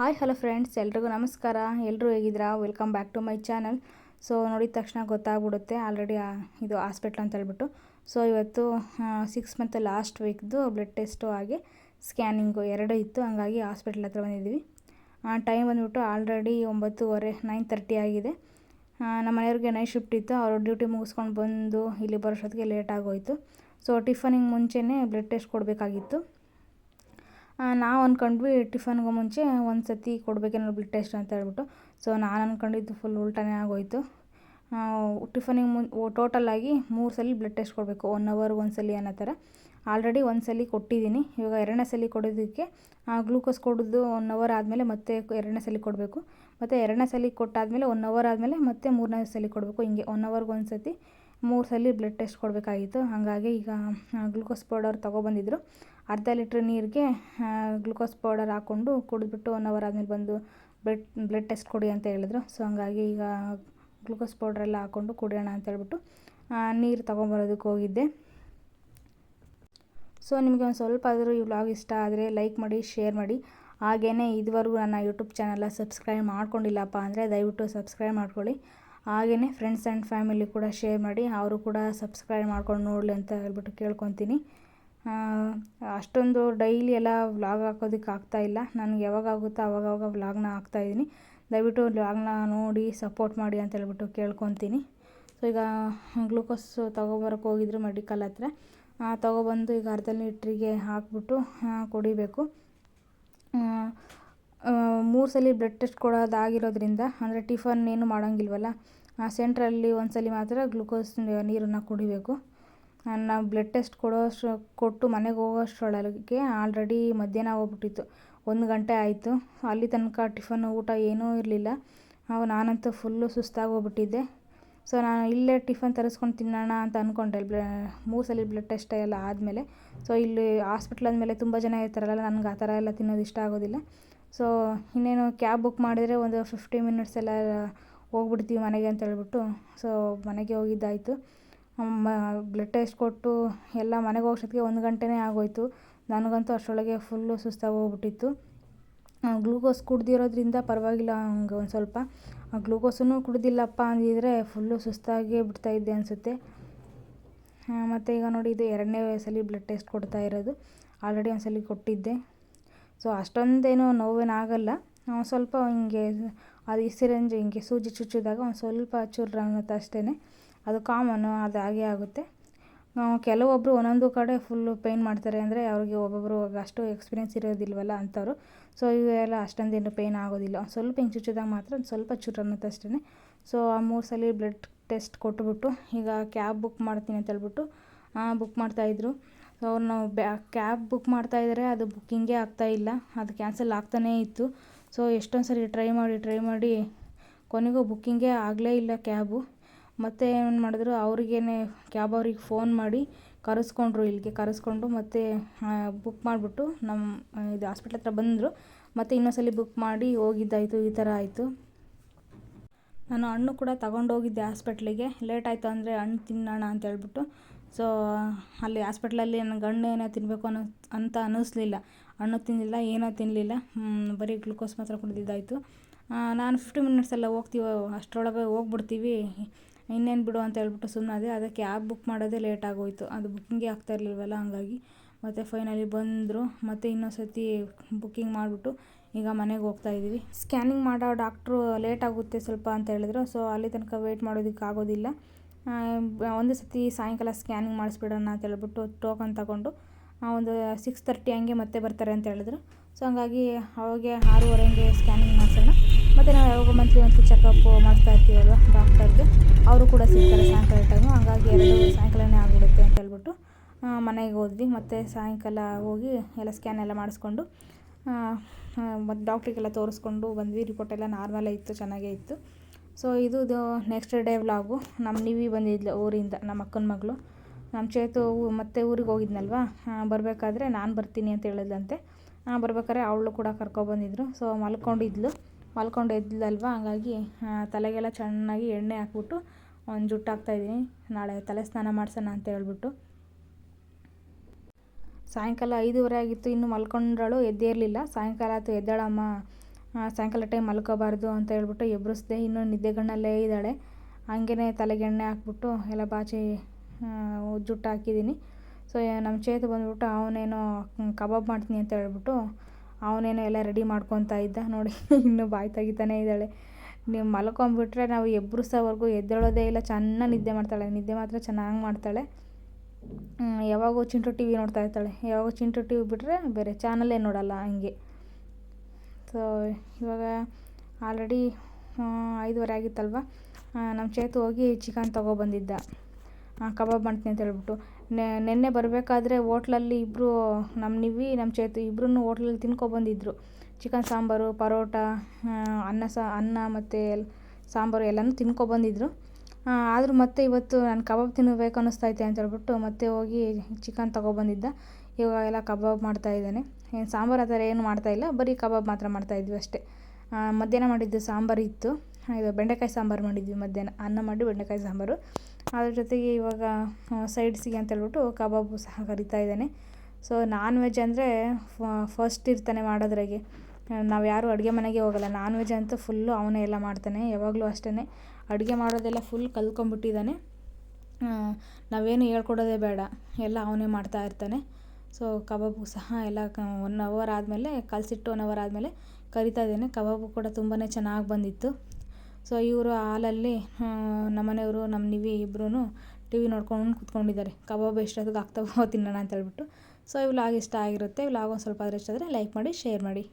Hi hello friends, ಎಲ್ರಿಗೂ ನಮಸ್ಕಾರ. ಎಲ್ಲರೂ ಹೇಗಿದ್ದೀರಾ? Welcome back to my channel so ನೋಡಿದ ತಕ್ಷಣ ಗೊತ್ತಾಗ್ಬಿಡುತ್ತೆ. ಆಲ್ರೆಡಿ ಇದು ಹಾಸ್ಪಿಟ್ಲ್ ಅಂತ ಹೇಳ್ಬಿಟ್ಟು. ಸೊ ಇವತ್ತು ಸಿಕ್ಸ್ ಮಂತ್ ಲಾಸ್ಟ್ ವೀಕ್ದು ಬ್ಲಡ್ ಟೆಸ್ಟು ಹಾಗೆ ಸ್ಕ್ಯಾನಿಂಗು ಎರಡು ಇತ್ತು. ಹಂಗಾಗಿ ಹಾಸ್ಪಿಟ್ಲ್ ಹತ್ರ ಬಂದಿದ್ದೀವಿ. ಟೈಮ್ ಬಂದುಬಿಟ್ಟು ಆಲ್ರೆಡಿ ಒಂಬತ್ತುವರೆ ನೈನ್ ತರ್ಟಿ ಆಗಿದೆ. ನಮ್ಮ ಮನೆಯವ್ರಿಗೆ ನೈಟ್ ಶಿಫ್ಟ್ ಇತ್ತು. ಅವರು ಡ್ಯೂಟಿ ಮುಗಿಸ್ಕೊಂಡು ಬಂದು ಇಲ್ಲಿ ಬರೋಷ್ಟೊತ್ತಿಗೆ ಲೇಟ್ ಆಗೋಯಿತು. ಸೊ ಟಿಫನಿಗೆ ಮುಂಚೆನೇ ಬ್ಲಡ್ ಟೆಸ್ಟ್ ಕೊಡಬೇಕಾಗಿತ್ತು. ನಾವು ಅಂದ್ಕೊಂಡ್ವಿ ಟಿಫನ್ಗೆ ಮುಂಚೆ ಒಂದು ಸತಿ ಕೊಡಬೇಕೇನೋ ಬ್ಲಡ್ ಟೆಸ್ಟ್ ಅಂತ ಹೇಳ್ಬಿಟ್ಟು. ಸೊ ನಾನು ಅಂದ್ಕೊಂಡಿದ್ದು ಫುಲ್ ಉಲ್ಟಾನೇ ಆಗೋಯಿತು. ಟಿಫನಿಗೆ ಮುನ್ ಆಗಿ ಮೂರು ಸಲ ಬ್ಲಡ್ ಟೆಸ್ಟ್ ಕೊಡಬೇಕು. ಒನ್ ಅವರ್ ಒಂದು ಸಲ ಅನ್ನೋ ಥರ. ಆಲ್ರೆಡಿ ಒಂದು ಸಲ ಕೊಟ್ಟಿದ್ದೀನಿ. ಇವಾಗ ಎರಡನೇ ಸಲ ಕೊಡೋದಕ್ಕೆ ಗ್ಲೂಕೋಸ್ ಕೊಡೋದು ಒನ್ ಅವರ್ ಆದಮೇಲೆ ಮತ್ತೆ ಎರಡನೇ ಸಲ ಕೊಡಬೇಕು. ಮತ್ತು ಎರಡನೇ ಸಲ ಕೊಟ್ಟಾದಮೇಲೆ ಒನ್ ಅವರ್ ಆದಮೇಲೆ ಮತ್ತೆ ಮೂರನೇ ಸಲ ಕೊಡಬೇಕು. ಹಿಂಗೆ ಒನ್ ಅವರ್ಗೆ ಒಂದು ಸತಿ ಮೂರು ಸಲ ಬ್ಲಡ್ ಟೆಸ್ಟ್ ಕೊಡಬೇಕಾಗಿತ್ತು. ಹಾಗಾಗಿ ಈಗ ಗ್ಲೂಕೋಸ್ ಪೌಡರ್ ತೊಗೊಬಂದಿದ್ರು. ಅರ್ಧ ಲೀಟ್ರ್ ನೀರಿಗೆ ಗ್ಲುಕೋಸ್ ಪೌಡರ್ ಹಾಕ್ಕೊಂಡು ಕುಡಿದ್ಬಿಟ್ಟು ಒನ್ ಅವರ್ ಆದಮೇಲೆ ಬಂದು ಬ್ಲಡ್ ಬ್ಲಡ್ ಟೆಸ್ಟ್ ಕೊಡಿ ಅಂತ ಹೇಳಿದ್ರು. ಸೊ, ಹಂಗಾಗಿ ಈಗ ಗ್ಲುಕೋಸ್ ಪೌಡ್ರೆಲ್ಲ ಹಾಕ್ಕೊಂಡು ಕುಡಿಯೋಣ ಅಂತ ಹೇಳ್ಬಿಟ್ಟು ನೀರು ತೊಗೊಂಬರೋದಕ್ಕೆ ಹೋಗಿದ್ದೆ. ಸೊ, ನಿಮಗೆ ಒಂದು ಸ್ವಲ್ಪ ಆದರೂ ಈ ವ್ಲಾಗ್ ಇಷ್ಟ ಆದರೆ ಲೈಕ್ ಮಾಡಿ, ಶೇರ್ ಮಾಡಿ. ಹಾಗೇ ಇದುವರೆಗೂ ನನ್ನ ಯೂಟ್ಯೂಬ್ ಚಾನಲ್ನ ಸಬ್ಸ್ಕ್ರೈಬ್ ಮಾಡ್ಕೊಂಡಿಲ್ಲಪ್ಪ ಅಂದರೆ ದಯವಿಟ್ಟು ಸಬ್ಸ್ಕ್ರೈಬ್ ಮಾಡ್ಕೊಳ್ಳಿ. ಹಾಗೆಯೇ ಫ್ರೆಂಡ್ಸ್ ಆ್ಯಂಡ್ ಫ್ಯಾಮಿಲಿ ಕೂಡ ಶೇರ್ ಮಾಡಿ, ಅವರು ಕೂಡ ಸಬ್ಸ್ಕ್ರೈಬ್ ಮಾಡ್ಕೊಂಡು ನೋಡಲಿ ಅಂತ ಹೇಳ್ಬಿಟ್ಟು ಕೇಳ್ಕೊತೀನಿ. ಅಷ್ಟೊಂದು ಡೈಲಿ ಎಲ್ಲ ವ್ಲಾಗ್ ಹಾಕೋದಕ್ಕೆ ಆಗ್ತಾಯಿಲ್ಲ ನನಗೆ ಯಾವಾಗ ಆಗುತ್ತೋ ಅವಾಗವಾಗ ವ್ಲಾಗ್ನ ಹಾಕ್ತಾಯಿದ್ದೀನಿ ದಯವಿಟ್ಟು ವ್ಲಾಗ್ನ ನೋಡಿ ಸಪೋರ್ಟ್ ಮಾಡಿ ಅಂತ ಹೇಳ್ಬಿಟ್ಟು ಕೇಳ್ಕೊತೀನಿ. ಸೊ, ಈಗ ಗ್ಲೂಕೋಸ್ ತೊಗೊಬರೋಕೆ ಹೋಗಿದ್ರು ಮೆಡಿಕಲ್ ಹತ್ರ. ತೊಗೊಬಂದು ಈಗ ಅರ್ಧ ಲೀಟ್ರಿಗೆ ಹಾಕ್ಬಿಟ್ಟು ಕುಡಿಬೇಕು. ಮೂರು ಸಲ ಬ್ಲಡ್ ಟೆಸ್ಟ್ ಕೊಡೋದಾಗಿರೋದ್ರಿಂದ, ಅಂದರೆ ಟಿಫನ್ ಏನು ಮಾಡೋಂಗಿಲ್ವಲ್ಲ ಸೆಂಟ್ರಲ್ಲಿ ಒಂದು ಸಲ ಮಾತ್ರ ಗ್ಲೂಕೋಸ್ ನೀರನ್ನು ಕುಡಿಬೇಕು. ನಾವು ಬ್ಲಡ್ ಟೆಸ್ಟ್ ಕೊಡೋಷ್ಟು, ಕೊಟ್ಟು ಮನೆಗೆ ಹೋಗೋಷ್ಟರೊಳಗೆ ಆಲ್ರೆಡಿ ಮಧ್ಯಾಹ್ನ ಹೋಗ್ಬಿಟ್ಟಿತ್ತು. ಒಂದು ಗಂಟೆ ಆಯಿತು. ಅಲ್ಲಿ ತನಕ ಟಿಫನ್ ಊಟ ಏನೂ ಇರಲಿಲ್ಲ. ಅವು ನಾನಂತೂ ಫುಲ್ಲು ಸುಸ್ತಾಗಿ ಹೋಗ್ಬಿಟ್ಟಿದ್ದೆ ಸೊ ನಾನು ಇಲ್ಲೇ ಟಿಫನ್ ತರಿಸ್ಕೊಂಡು ತಿನ್ನೋಣ ಅಂತ ಅಂದ್ಕೊಂಡೆ ಬ್ಲ ಮೂರು ಸಲ ಬ್ಲಡ್ ಟೆಸ್ಟ್ ಎಲ್ಲ ಆದಮೇಲೆ. ಸೊ ಇಲ್ಲಿ ಹಾಸ್ಪಿಟ್ಲ್ ಆದಮೇಲೆ ತುಂಬ ಜನ ಇರ್ತಾರಲ್ಲ, ನನಗೆ ಆ ಥರ ಎಲ್ಲ ತಿನ್ನೋದು ಇಷ್ಟ ಆಗೋದಿಲ್ಲ. ಸೊ ಇನ್ನೇನು ಕ್ಯಾಬ್ ಬುಕ್ ಮಾಡಿದರೆ ಒಂದು ಫಿಫ್ಟಿ ಮಿನಿಟ್ಸ್ ಎಲ್ಲ ಹೋಗ್ಬಿಡ್ತೀವಿ ಮನೆಗೆ ಅಂತ ಹೇಳ್ಬಿಟ್ಟು. ಸೊ ಮನೆಗೆ ಹೋಗಿದ್ದಾಯಿತು. ಬ್ಲಡ್ ಟೆಸ್ಟ್ ಕೊಟ್ಟು ಎಲ್ಲ ಮನೆಗೆ ಹೋಗೋಷ್ಟೊತ್ತಿಗೆ ಒಂದು ಗಂಟೆನೇ ಆಗೋಯಿತು. ನನಗಂತೂ ಅಷ್ಟರೊಳಗೆ ಫುಲ್ಲು ಸುಸ್ತಾಗಿ ಹೋಗ್ಬಿಟ್ಟಿತ್ತು ಗ್ಲೂಕೋಸ್ ಕುಡ್ದಿರೋದ್ರಿಂದ ಪರವಾಗಿಲ್ಲ ಹಂಗೆ ಒಂದು ಸ್ವಲ್ಪ. ಗ್ಲೂಕೋಸನ್ನು ಕುಡ್ದಿಲ್ಲಪ್ಪ ಅಂದಿದ್ರೆ ಫುಲ್ಲು ಸುಸ್ತಾಗೇ ಬಿಡ್ತಾಯಿದ್ದೆ ಅನಿಸುತ್ತೆ. ಮತ್ತು ಈಗ ನೋಡಿ ಇದು ಎರಡನೇ ಸಲ ಬ್ಲಡ್ ಟೆಸ್ಟ್ ಕೊಡ್ತಾ ಇರೋದು. ಆಲ್ರೆಡಿ ಒಂದು ಸಲ ಕೊಟ್ಟಿದ್ದೆ. ಸೊ ಅಷ್ಟೊಂದೇನು ನೋವೇನಾಗಲ್ಲ. ಸ್ವಲ್ಪ ಹಿಂಗೆ, ಅದು ಈ ಹಿಂಗೆ ಸೂಜಿ ಚುಚ್ಚಿದಾಗ ಒಂದು ಸ್ವಲ್ಪ ಚೂರು ಅನ್ನತ್ತೆ ಅಷ್ಟೇ ಅದು ಕಾಮನ್ನು ಅದು ಹಾಗೆ ಆಗುತ್ತೆ. ಕೆಲವೊಬ್ಬರು ಒಂದೊಂದು ಕಡೆ ಫುಲ್ಲು ಪೇಯ್ನ್ ಮಾಡ್ತಾರೆ ಅಂದರೆ ಅವ್ರಿಗೆ ಒಬ್ಬೊಬ್ಬರು ಅಷ್ಟು ಎಕ್ಸ್ಪೀರಿಯೆನ್ಸ್ ಇರೋದಿಲ್ವಲ್ಲ ಅಂಥವ್ರು ಸೊ ಇವೆಲ್ಲ ಅಷ್ಟೊಂದೇನು ಪೇಯ್ನ್ ಆಗೋದಿಲ್ಲ. ಸ್ವಲ್ಪ ಹಿಂಗೆ ಚುಚ್ಚಿದಾಗ ಮಾತ್ರ ಒಂದು ಸ್ವಲ್ಪ ಚೂರು ಅಷ್ಟೇ ಸೊ ಆ ಮೂರು ಸಲ ಬ್ಲಡ್ ಟೆಸ್ಟ್ ಕೊಟ್ಬಿಟ್ಟು ಈಗ ಕ್ಯಾಬ್ ಬುಕ್ ಮಾಡ್ತೀನಿ ಅಂತ ಹೇಳ್ಬಿಟ್ಟು ಬುಕ್ ಮಾಡ್ತಾಯಿದ್ರು ಸೊ ಅವ್ರು ನಾವು ಬ್ಯಾ ಕ್ಯಾಬ್ ಬುಕ್ ಮಾಡ್ತಾಯಿದ್ದಾರೆ ಅದು ಬುಕ್ಕಿಂಗೇ ಆಗ್ತಾಯಿಲ್ಲ ಅದು ಕ್ಯಾನ್ಸಲ್ ಆಗ್ತಾನೇ ಇತ್ತು. ಸೊ ಎಷ್ಟೊಂದು ಸರಿ ಟ್ರೈ ಮಾಡಿ ಟ್ರೈ ಮಾಡಿ ಕೊನೆಗೂ ಬುಕ್ಕಿಂಗೇ ಆಗಲೇ ಇಲ್ಲ ಕ್ಯಾಬು ಮತ್ತು ಏನು ಮಾಡಿದ್ರು, ಅವ್ರಿಗೇನೆ ಕ್ಯಾಬ್ ಅವ್ರಿಗೆ ಫೋನ್ ಮಾಡಿ ಕರೆಸ್ಕೊಂಡ್ರು ಇಲ್ಲಿಗೆ ಕರೆಸ್ಕೊಂಡು ಮತ್ತೆ ಬುಕ್ ಮಾಡಿಬಿಟ್ಟು ನಮ್ಮ ಇದು ಹಾಸ್ಪಿಟ್ಲ್ ಹತ್ರ ಬಂದರು. ಮತ್ತೆ ಇನ್ನೊಂದ್ಸಲ ಬುಕ್ ಮಾಡಿ ಹೋಗಿದ್ದಾಯಿತು, ಈ ಥರ ಆಯಿತು. ನಾನು ಹಣ್ಣು ಕೂಡ ತಗೊಂಡೋಗಿದ್ದೆ ಹಾಸ್ಪಿಟ್ಲಿಗೆ ಲೇಟ್ ಆಯಿತು ಅಂದರೆ ಹಣ್ಣು ತಿನ್ನೋಣ ಅಂತ ಹೇಳ್ಬಿಟ್ಟು. ಸೊ ಅಲ್ಲಿ ಹಾಸ್ಪಿಟ್ಲಲ್ಲಿ ನನ್ನ ಹಣ್ಣು ಏನೋ ತಿನ್ನಬೇಕು ಅನ್ನೋ, ಅಂತ ಅನ್ನಿಸ್ಲಿಲ್ಲ. ಹಣ್ಣು ತಿನ್ನಲಿಲ್ಲ ಏನೋ ತಿನ್ನಲಿಲ್ಲ ಬರೀ ಗ್ಲುಕೋಸ್ ಮಾತ್ರ ಕುಡಿದಿದ್ದಾಯಿತು. ನಾನು ಫಿಫ್ಟಿ ಮಿನಿಟ್ಸ್ ಎಲ್ಲ ಹೋಗ್ತೀವೋ, ಅಷ್ಟರೊಳಗೆ ಹೋಗ್ಬಿಡ್ತೀವಿ. ಇನ್ನೇನು ಬಿಡು ಅಂತ ಹೇಳ್ಬಿಟ್ಟು ಸುಮ್ಮನಾದೆ ಅದಕ್ಕೆ ಕ್ಯಾಬ್ ಬುಕ್ ಮಾಡೋದೇ ಲೇಟ್ ಆಗೋಯಿತು. ಅದು ಬುಕ್ಕಿಂಗೇ ಆಗ್ತಾ ಇರಲಿಲ್ವಲ್ಲ, ಹಂಗಾಗಿ. ಮತ್ತು ಫೈನಲಿ ಬಂದರು. ಮತ್ತು ಇನ್ನೊಂದು ಸರ್ತಿ ಬುಕ್ಕಿಂಗ್ ಮಾಡಿಬಿಟ್ಟು ಈಗ ಮನೆಗೆ ಹೋಗ್ತಾ ಇದ್ದೀವಿ. ಸ್ಕ್ಯಾನಿಂಗ್ ಮಾಡೋ ಡಾಕ್ಟ್ರು ಲೇಟ್ ಆಗುತ್ತೆ ಸ್ವಲ್ಪ ಅಂತ ಹೇಳಿದ್ರು. ಸೊ ಅಲ್ಲಿ ತನಕ ವೆಯ್ಟ್ ಮಾಡೋದಕ್ಕೆ ಆಗೋದಿಲ್ಲ. ಒಂದು ಸತಿ ಸಾಯಂಕಾಲ ಸ್ಕ್ಯಾನಿಂಗ್ ಮಾಡಿಸ್ಬಿಡೋಣ ಅಂತ ಹೇಳ್ಬಿಟ್ಟು ಟೋಕನ್ ತಗೊಂಡು ಒಂದು ಸಿಕ್ಸ್ ತರ್ಟಿ ಹಂಗೆ ಮತ್ತೆ ಬರ್ತಾರೆ ಅಂತ ಹೇಳಿದ್ರು. ಸೊ ಹಂಗಾಗಿ ಅವಾಗೆ ಆರೂವರೆ ಹಂಗೆ ಸ್ಕ್ಯಾನಿಂಗ್ ಮಾಡಿಸೋಣ. ಮತ್ತು ನಾವು ಯಾವಾಗ ಮಂತ್ಲಿ ಮಂತ್ಲಿ ಚೆಕಪ್ ಮಾಡ್ತಾ ಇರ್ತೀವಲ್ವ ಡಾಕ್ಟರ್ಗೆ ಅವರು ಕೂಡ ಸಿಗ್ತಾರೆ ಸಾಯಂಕಾಲ ಟೈಮು ಹಾಗಾಗಿ ಎರಡು ಸಾಯಂಕಾಲನೇ ಆಗಿಬಿಡುತ್ತೆ ಅಂತ ಹೇಳ್ಬಿಟ್ಟು ಮನೆಗೆ ಹೋದ್ವಿ. ಮತ್ತು ಸಾಯಂಕಾಲ ಹೋಗಿ ಎಲ್ಲ ಸ್ಕ್ಯಾನ್ ಎಲ್ಲ ಮಾಡಿಸ್ಕೊಂಡು ಮತ್ತು ಡಾಕ್ಟ್ರಿಗೆಲ್ಲ ತೋರಿಸ್ಕೊಂಡು ಬಂದ್ವಿ. ರಿಪೋರ್ಟ್ ಎಲ್ಲ ನಾರ್ಮಲೇ ಇತ್ತು, ಚೆನ್ನಾಗೇ ಇತ್ತು. ಸೊ ಇದು ನೆಕ್ಸ್ಟ್ ಡೇ ವ್ಲಾಗು ನಮ್ಮ ನಿವಿ ಬಂದಿದ್ಲು ಊರಿಂದ, ನಮ್ಮ ಅಕ್ಕನ ಮಗಳು. ನಮ್ಮ ಚೇತು ಮತ್ತೆ ಊರಿಗೆ ಹೋಗಿದ್ನಲ್ವ? ಬರಬೇಕಾದ್ರೆ ನಾನು ಬರ್ತೀನಿ ಅಂತ ಹೇಳಿದ್ಲಂತೆ. ಬರ್ಬೇಕಾದ್ರೆ ಅವಳು ಕೂಡ ಕರ್ಕೊಬಂದಿದ್ರು ಸೊ ಮಲ್ಕೊಂಡಿದ್ಲು. ಮಲ್ಕೊಂಡು ಎದ್ದಲ್ವ ಹಾಗಾಗಿ ತಲೆಗೆಲ್ಲ ಚೆನ್ನಾಗಿ ಎಣ್ಣೆ ಹಾಕ್ಬಿಟ್ಟು ಒಂದು ಜುಟ್ಟು ಹಾಕ್ತಾಯಿದ್ದೀನಿ ನಾಳೆ ತಲೆ ಸ್ನಾನ ಮಾಡ್ಸೋಣ ಅಂತ ಹೇಳ್ಬಿಟ್ಟು. ಸಾಯಂಕಾಲ ಐದೂವರೆ ಆಗಿತ್ತು, ಇನ್ನು ಮಲ್ಕೊಂಡ್ರಳು ಎದ್ದೇ ಇರಲಿಲ್ಲ. ಸಾಯಂಕಾಲ ಆಯಿತು, ಎದ್ದಾಳಮ್ಮ ಸಾಯಂಕಾಲ ಟೈಮ್ ಮಲ್ಕೋಬಾರ್ದು ಅಂತ ಹೇಳ್ಬಿಟ್ಟು ಎಬ್ಬಿಸ್ದೆ ಇನ್ನೂ ನಿದ್ದೆಗಣ್ಣಲ್ಲೇ ಇದ್ದಾಳೆ. ಹಂಗೇ ತಲೆಗೆ ಎಣ್ಣೆ ಹಾಕ್ಬಿಟ್ಟು ಎಲ್ಲ ಬಾಚಿ ಜುಟ್ಟು ಹಾಕಿದ್ದೀನಿ. ಸೊ ನಮ್ಮ ಚೇತು ಬಂದ್ಬಿಟ್ಟು ಅವನೇನೋ ಕಬಾಬ್ ಮಾಡ್ತೀನಿ ಅಂತ ಹೇಳ್ಬಿಟ್ಟು ಅವನೇನೋ ಎಲ್ಲ ರೆಡಿ ಮಾಡ್ಕೊತಾ ಇದ್ದ ನೋಡಿ, ಇನ್ನೂ ಬಾಯಿ ತೆಗಿತಾನೆ ಇದ್ದಾಳೆ. ನೀವು ಮಲ್ಕೊಂಬಿಟ್ರೆ ನಾವು ಎಬ್ಬಿಸೋವರೆಗೂ ಎದ್ದೇಳೋದೇ ಇಲ್ಲ, ಚೆನ್ನಾಗಿ ನಿದ್ದೆ ಮಾಡ್ತಾಳೆ. ನಿದ್ದೆ ಮಾತ್ರ ಚೆನ್ನಾಗಿ ಮಾಡ್ತಾಳೆ. ಯಾವಾಗೂ ಚಿಂಟು ಟಿ ವಿ ನೋಡ್ತಾ ಇರ್ತಾಳೆ. ಯಾವಾಗೂ ಚಿಂಟು ಟಿ ವಿ ಬಿಟ್ಟರೆ ಬೇರೆ ಚಾನಲೇ ನೋಡಲ್ಲ ಹಂಗೆ. ಸೊ ಇವಾಗ ಆಲ್ರೆಡಿ ಐದುವರೆ ಆಗಿತ್ತಲ್ವ? ನಮ್ಮ ಚೇತು ಹೋಗಿ ಚಿಕನ್ ತೊಗೊಬಂದಿದ್ದ ಕಬಾಬ್ ಮಾಡ್ತೀನಿ ಅಂತ ಹೇಳ್ಬಿಟ್ಟು. ನೆನ್ನೆ ಬರಬೇಕಾದ್ರೆ ಹೋಟ್ಲಲ್ಲಿ ಇಬ್ಬರು ನಮ್ಮ ನಿವಿ, ನಮ್ಮ ಚೇತು ಇಬ್ಬರೂ ಹೋಟ್ಲಲ್ಲಿ ತಿನ್ಕೊಬಂದಿದ್ರು. ಚಿಕನ್, ಸಾಂಬಾರು, ಪರೋಟ ಅನ್ನ ಸಾ, ಅನ್ನ ಮತ್ತು ಸಾಂಬಾರು ಎಲ್ಲನೂ ತಿನ್ಕೊಬಂದಿದ್ರು. ಆದರೂ ಮತ್ತೆ ಇವತ್ತು ನಾನು ಕಬಾಬ್ ತಿನ್ನಬೇಕು ಅನ್ನಿಸ್ತೈತೆ ಅಂತ ಹೇಳ್ಬಿಟ್ಟು ಮತ್ತೆ ಹೋಗಿ ಚಿಕನ್ ತೊಗೊಬಂದಿದ್ದ. ಇವಾಗ ಎಲ್ಲ ಕಬಾಬ್ ಮಾಡ್ತಾಯಿದ್ದಾನೆ ಏನು, ಸಾಂಬಾರು ಆ ಥರ ಏನು ಮಾಡ್ತಾಯಿಲ್ಲ ಬರೀ ಕಬಾಬ್ ಮಾತ್ರ ಮಾಡ್ತಾಯಿದ್ವಿ ಅಷ್ಟೇ. ಮಧ್ಯಾಹ್ನ ಮಾಡಿದ್ದು ಸಾಂಬಾರು ಇತ್ತು. ಇದು ಬೆಂಡೆಕಾಯಿ ಸಾಂಬಾರು ಮಾಡಿದ್ವಿ ಮಧ್ಯಾಹ್ನ. ಅನ್ನ ಮಾಡಿ ಬೆಂಡೆಕಾಯಿ ಸಾಂಬಾರು. ಅದ್ರ ಜೊತೆಗೆ ಇವಾಗ ಸೈಡ್ಸಿಗೆ ಅಂತ ಹೇಳ್ಬಿಟ್ಟು ಕಬಾಬು ಸಹ ಕರಿತಾ ಇದ್ದಾನೆ. ಸೊ ನಾನ್ ವೆಜ್ ಅಂದರೆ ಫಸ್ಟ್ ಇರ್ತಾನೆ ಮಾಡೋದ್ರಾಗೆ. ನಾವು ಯಾರೂ ಅಡುಗೆ ಮನೆಗೆ ಹೋಗಲ್ಲ. ನಾನ್ ವೆಜ್ ಅಂತೂ ಫುಲ್ಲು ಅವನೇ ಎಲ್ಲ ಮಾಡ್ತಾನೆ, ಯಾವಾಗಲೂ ಅಷ್ಟೇ ಅಡುಗೆ ಮಾಡೋದೆಲ್ಲ ಫುಲ್ ಕಲ್ತ್ಕೊಂಬಿಟ್ಟಿದ್ದಾನೆ ನಾವೇನು ಹೇಳ್ಕೊಡೋದೇ ಬೇಡ. ಎಲ್ಲ ಅವನೇ ಮಾಡ್ತಾ ಇರ್ತಾನೆ. ಸೊ ಕಬಾಬು ಸಹ ಎಲ್ಲ ಒನ್ ಅವರ್ ಆದಮೇಲೆ, ಕಲಸಿಟ್ಟು ಒನ್ ಅವರ್ ಆದಮೇಲೆ ಕರಿತಾ ಇದ್ದೇನೆ. ಕಬಾಬು ಕೂಡ ತುಂಬಾ ಚೆನ್ನಾಗಿ ಬಂದಿತ್ತು. ಸೊ ಇವರು ಹಾಲಲ್ಲಿ ನಮ್ಮನೆಯವರು ನಮ್ಮ ನಿವಿ ಇಬ್ಬರೂ ಟಿ ವಿ ನೋಡ್ಕೊಂಡು ಕೂತ್ಕೊಂಡಿದ್ದಾರೆ. ಕಬಾಬ್ ಎಷ್ಟೊತ್ತಿಗೆ ಆಗ್ತಾವೋ ತಿನ್ನೋಣ ಅಂತ ಹೇಳ್ಬಿಟ್ಟು ಸೊ ಈ ವ್ಲಾಗ್ ಇಷ್ಟ ಆಗಿರುತ್ತೆ. ವ್ಲಾಗ್ ಒಂದು ಸ್ವಲ್ಪ ಆದರೆ ಇಷ್ಟ ಆದರೆ ಲೈಕ್ ಮಾಡಿ ಶೇರ್ ಮಾಡಿ.